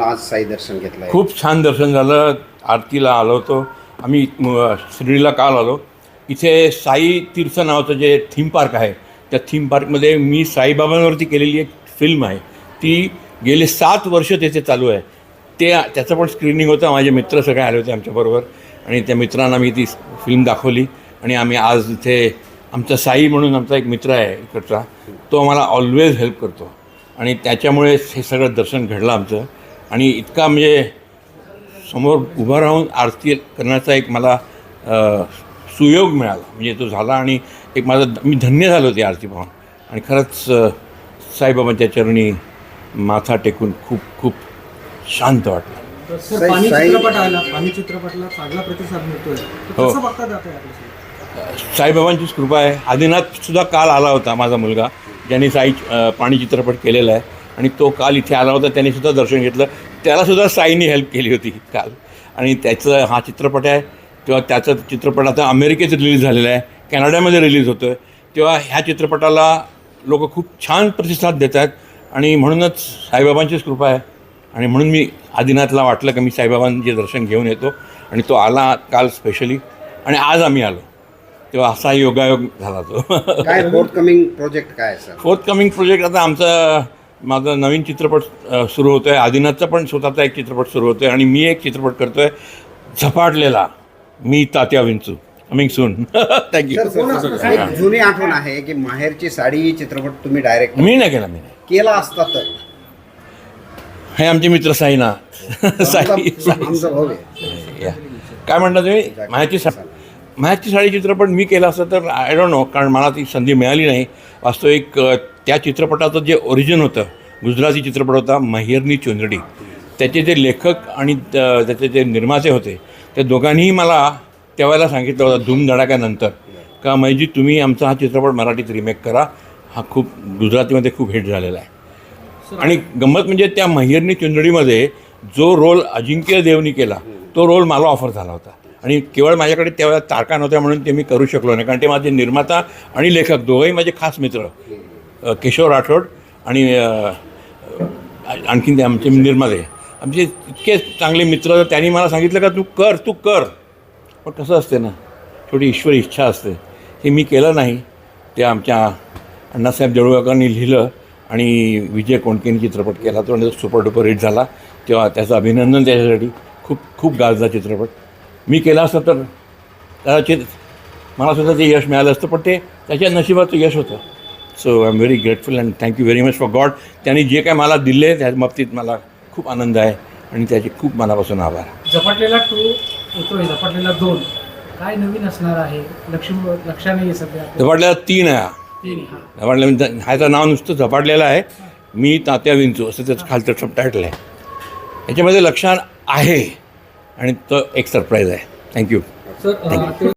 आज साई दर्शन घेतलं खूप छान दर्शन झालं. आरतीला आलो होतो. आम्ही शिर्डीला काल आलो. इथे साई तीर्थ नावाचं जे थीम पार्क आहे त्या थीम पार्कमध्ये मी साईबाबांवरती केलेली एक फिल्म आहे. ती गेले सात वर्ष त्याचे चालू आहे. ते त्याचं पण स्क्रीनिंग होतं. माझे मित्र सगळे आले होते आमच्याबरोबर. आणि त्या मित्रांना मी ती फिल्म दाखवली. आणि आम्ही आज इथे आमचा साई म्हणून आमचा एक मित्र आहे इकडचा तो आम्हाला ऑलवेज हेल्प करतो. आणि त्याच्यामुळेच हे सगळं दर्शन घडलं आमचं. आणि इतका म्हणजे समोर उभं राहून आरती करण्याचा एक मला सुयोग मिळाला. म्हणजे तो झाला आणि एक माझं मी धन्य झालो ती आरती पाहून. आणि खरंच साईबाबांच्या चरणी माथा टेकून खूप खूप शांत वाटलं. पाणी पाणी चित्रपटला चांगला प्रतिसाद मिळतोय. हो. साईबाबांचीच कृपा आहे. आदिनाथसुद्धा काल आला होता माझा मुलगा. ज्यांनी साई पाणी चित्रपट केलेला आहे. आणि तो काल इथे आला होता त्याने सुद्धा दर्शन घेतलं. त्यालासुद्धा साईनी हेल्प केली होती काल. आणि त्याचं हा चित्रपट आहे. तेव्हा त्याचं चित्रपट आता अमेरिकेत रिलीज झालेला आहे. कॅनडामध्ये रिलीज होतो आहे तेव्हा ह्या चित्रपटाला लोक खूप छान प्रतिसाद देत आहेत. आणि म्हणूनच साईबाबांचीच कृपा आहे. आणि म्हणून मी आदिनाथला वाटलं की मी साईबाबांचे दर्शन घेऊन येतो. आणि तो आला काल स्पेशली आणि आज आम्ही आलो. तेव्हा असा योगायोग झाला तो. काय फोर्थ कमिंग प्रोजेक्ट काय सर फोर्थ कमिंग प्रोजेक्ट आता आमचा माझा नवीन चित्रपट सुरू होतो आहे आदिनाथचा पण स्वतःचा एक चित्रपट सुरू होतो आहे आणि मी एक चित्रपट करतो आहे झपाटलेला मी Tatya Vinchu. Coming soon thank you sir sir एक जुनी आठवण आहे की माहेरची साडी चित्रपट तुम्ही डायरेक्ट मी नाही केला मी नाही. केला असता तर? हे आमचे मित्र साईनाथ साई साई काय म्हणता तुम्ही? मायाची सा मॅथची साडी चित्रपट मी केला असता तर आय डोंट नो कारण मला ती संधी मिळाली नाही. वास्तविक त्या चित्रपटाचं जे ओरिजिन होतं गुजराती चित्रपट होता महिरनी चुंदडी त्याचे जे लेखक आणि त्याचे जे निर्माते होते ते दोघांनीही मला तेव्हाला सांगितलं होतं धूमधडाक्यानंतर का मैजी तुम्ही आमचा हा चित्रपट मराठीत रिमेक करा. हा खूप गुजरातीमध्ये खूप हिट झालेला आहे. आणि गंमत म्हणजे त्या महिरनी चुंदडीमध्ये जो रोल अजिंक्य देवनी केला तो रोल मला ऑफर झाला होता. आणि केवळ माझ्याकडे तेव्हा तारका नव्हत्या म्हणून ते मी करू शकलो नाही. कारण ते माझे निर्माता आणि लेखक दोघंही माझे खास मित्र किशोर राठोड आणि आणखीन ते आमचे निर्माते आमचे इतके चांगले मित्र त्यांनी मला सांगितलं का तू कर तू कर. पण कसं असते ना छोटी ईश्वर इच्छा असते. हे मी केलं नाही. ते आमच्या अण्णासाहेब देऊळकरांनी लिहिलं आणि विजय कोणकेने चित्रपट केला. तो आणि सुपर डुपर हिट झाला. तेव्हा त्याचं अभिनंदन त्याच्यासाठी. खूप खूप गाजला चित्रपट. मी केला असता तर कदाचित मला सुद्धा ते यश मिळालं असतं पण ते त्याच्या नशिबाचं यश होतं. So I am very grateful and thank you very much for God त्यांनी जे काय मला दिले त्या बाबतीत मला खूप आनंद आहे आणि त्याचे खूप मनापासून आभार. झपाटलेला टू येतोय झपाटलेला दोन. काय नवीन असणार आहे? लक्ष लक्षाने सध्या. झपाटलेला तीन आहे. हा. झपाटल्या ह्याचं नाव नुसतं झपाटलेलं आहे. मी तात्या विंचू असं त्याचं खालचं सबटायटल आहे. याच्यामध्ये लक्षात आहे. आणि तो एक सरप्राईज आहे. Thank you sir